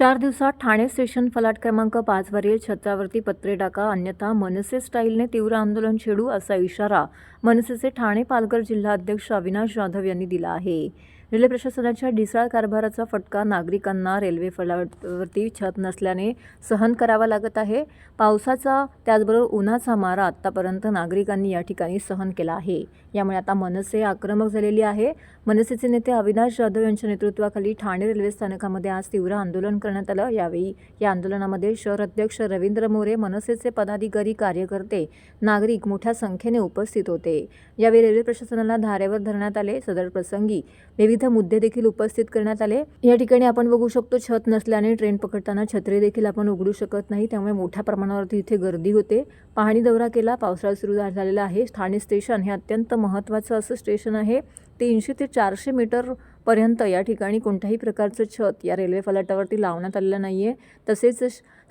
चार दिवसात ठाणे स्टेशन फलाट क्रमांक पाचवरील छत्रावरती पत्रे टाका अन्यथा मनसे स्टाईलने तीव्र आंदोलन छेडू असा इशारा मनसेचे ठाणे पालघर जिल्हा अध्यक्ष अविनाश जाधव यांनी दिला आहे. रेल्वे प्रशासनाच्या ढिसाळ कारभाराचा फटका नागरिकांना रेल्वे फलावरती छत नसल्याने सहन करावा लागत आहे. पावसाचा त्याचबरोबर उन्हाचा मारा आत्तापर्यंत नागरिकांनी या ठिकाणी सहन केला आहे. यामुळे आता मनसे आक्रमक झालेली आहे. मनसेचे नेते अविनाश जाधव यांच्या नेतृत्वाखाली ठाणे रेल्वे स्थानकामध्ये आज तीव्र आंदोलन करण्यात आलं. यावेळी या आंदोलनामध्ये शहर अध्यक्ष रवींद्र मोरे मनसेचे पदाधिकारी कार्यकर्ते नागरिक मोठ्या संख्येने उपस्थित होते. यावेळी रेल्वे प्रशासनाला धारेवर धरण्यात आले. सदर प्रसंगी विविध मुद्दे देखील उपस्थित करण्यात आले. या ठिकाणी आपण बघू शकतो छत नसल्याने ट्रेन पकडताना छत्री देखील आपण उघडू शकत नाही. त्यामुळे मोठ्या प्रमाणावरती इथे गर्दी होते. पाहणी दौरा केला पावसाळा सुरू झालेला आहे. ठाणे स्टेशन हे अत्यंत महत्त्वाचं असं स्टेशन आहे. तीनशे ते चारशे मीटर पर्यंत या ठिकाणी कोणत्याही प्रकारचं छत या रेल्वे फलाटावरती लावण्यात आलेलं नाही आहे तसेच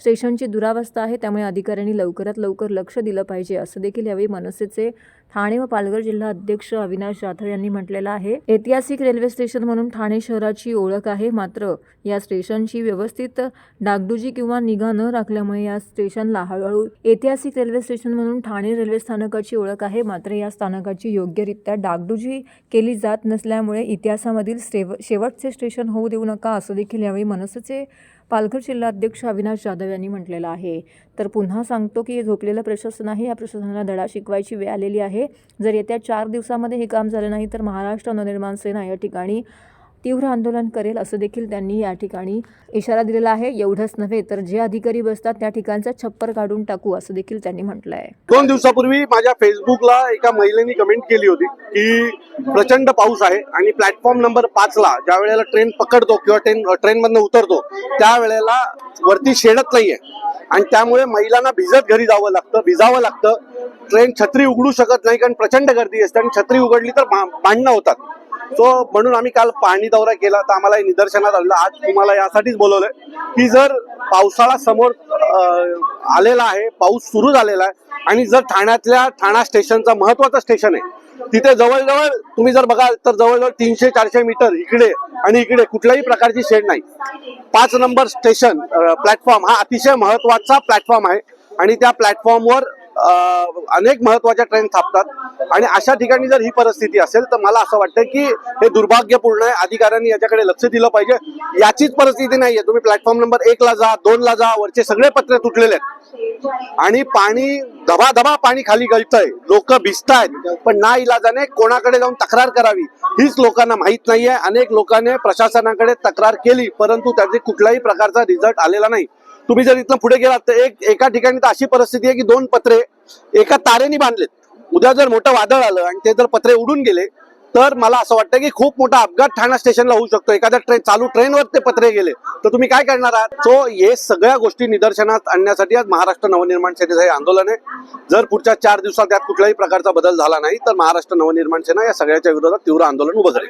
स्टेशनची दुरावस्था आहे. त्यामुळे अधिकाऱ्यांनी लवकरात लवकर लक्ष दिलं पाहिजे असं देखील यावेळी मनसेचे ठाणे व पालघर जिल्हा अध्यक्ष अविनाश जाधव यांनी म्हटलेलं आहे. ऐतिहासिक रेल्वे स्टेशन म्हणून ठाणे शहराची ओळख आहे. मात्र या स्टेशनची व्यवस्थित डागडुजी किंवा निगा न राखल्यामुळे या स्टेशनला हळूहळू ऐतिहासिक रेल्वे स्टेशन म्हणून ठाणे रेल्वे स्थानकाची ओळख आहे. मात्र या स्थानकाची योग्यरित्या डागडुजी केली जात नसल्यामुळे इतिहासामधील शेवटचे स्टेशन होऊ देऊ नका असं देखील यावेळी मनसेचे पालघर जिल्हाध्यक्ष अविनाश जाधव यांनी म्हटलेलं आहे. तर पुन्हा सांगतो की हे झोपलेलं प्रशासन आहे. या प्रशासनाला धडा शिकवायची वेळ आलेली आहे. जर येत्या चार दिवसामध्ये हे काम झालं नाही तर महाराष्ट्र नवनिर्माण सेना या ठिकाणी तीव्र आंदोलन करेल असं देखील त्यांनी या ठिकाणी इशारा दिलेला आहे. एवढंच नव्हे तर जे अधिकारी बसतात त्या ठिकाणचा छप्पर काढून टाकू असं देखील त्यांनी म्हटलं आहे दोन दिवसापूर्वी माझ्या फेसबुकला एका महिलेने कमेंट केली होती की प्रचंड पाऊस आहे आणि प्लॅटफॉर्म नंबर पाचला ज्या वेळेला ट्रेन पकडतो किंवा ट्रेन ट्रेन मधनं उतरतो त्यावेळेला वरती शेडत नाहीये. आणि त्यामुळे महिलांना भिजत घरी जावं लागतं भिजावं लागतं. ट्रेन छत्री उघडू शकत नाही कारण प्रचंड गर्दी असते आणि छत्री उघडली तर भांडणं होतात. सो म्हणून आम्ही काल पाणी दौरा केला तर आम्हाला निदर्शनात आलं आज तुम्हाला यासाठीच बोलवलंय की जर पावसाळा समोर आलेला आहे पाऊस सुरू झालेला आहे आणि जर ठाण्यातल्या ठाणा स्टेशनचा महत्वाचं स्टेशन आहे तिथे जवळजवळ तुम्ही जर बघाल तर जवळजवळ तीनशे चारशे मीटर इकडे आणि इकडे कुठल्याही प्रकारची शेड नाही. पाच नंबर स्टेशन प्लॅटफॉर्म हा अतिशय महत्त्वाचा प्लॅटफॉर्म आहे. आणि त्या प्लॅटफॉर्मवर अनेक महत्त्वाच्या ट्रेन थांबतात. आणि अशा ठिकाणी जर ही परिस्थिती असेल तर मला असं वाटतं की हे दुर्भाग्यपूर्ण आहे. अधिकाऱ्यांनी याच्याकडे लक्ष दिलं पाहिजे. याचीच परिस्थिती नाहीये तुम्ही प्लॅटफॉर्म नंबर एक ला जा दोन ला जा वरचे सगळे पत्रे तुटलेले आहेत. आणि पाणी धबाधबा पाणी खाली गळतंय. लोक भिजतायत. पण ना इलाजाने कोणाकडे जाऊन तक्रार करावी हीच लोकांना माहीत नाहीये. अनेक लोकांनी प्रशासनाकडे तक्रार केली परंतु त्याचे कुठल्याही प्रकारचा रिझल्ट आलेला नाही. तुम्ही जर इथं पुढे गेलात तर एक एका ठिकाणी तर अशी परिस्थिती आहे की दोन पत्रे एका तारेने बांधलेत. उद्या जर मोठं वादळ आलं आणि ते जर पत्रे उडून गेले तर मला असं वाटतं की खूप मोठा अपघात ठाणा स्टेशनला होऊ शकतो. एखाद्या ट्रेन चालू ट्रेनवर ते पत्रे गेले तर तुम्ही काय करणार आहात? सो हे सगळ्या गोष्टी निदर्शनात आणण्यासाठी आज महाराष्ट्र नवनिर्माण सेनेचं हे आंदोलन आहे. जर पुढच्या चार दिवसात त्यात कुठल्याही प्रकारचा बदल झाला नाही तर महाराष्ट्र नवनिर्माण सेना या सगळ्याच्या विरोधात तीव्र आंदोलन उभं करेल.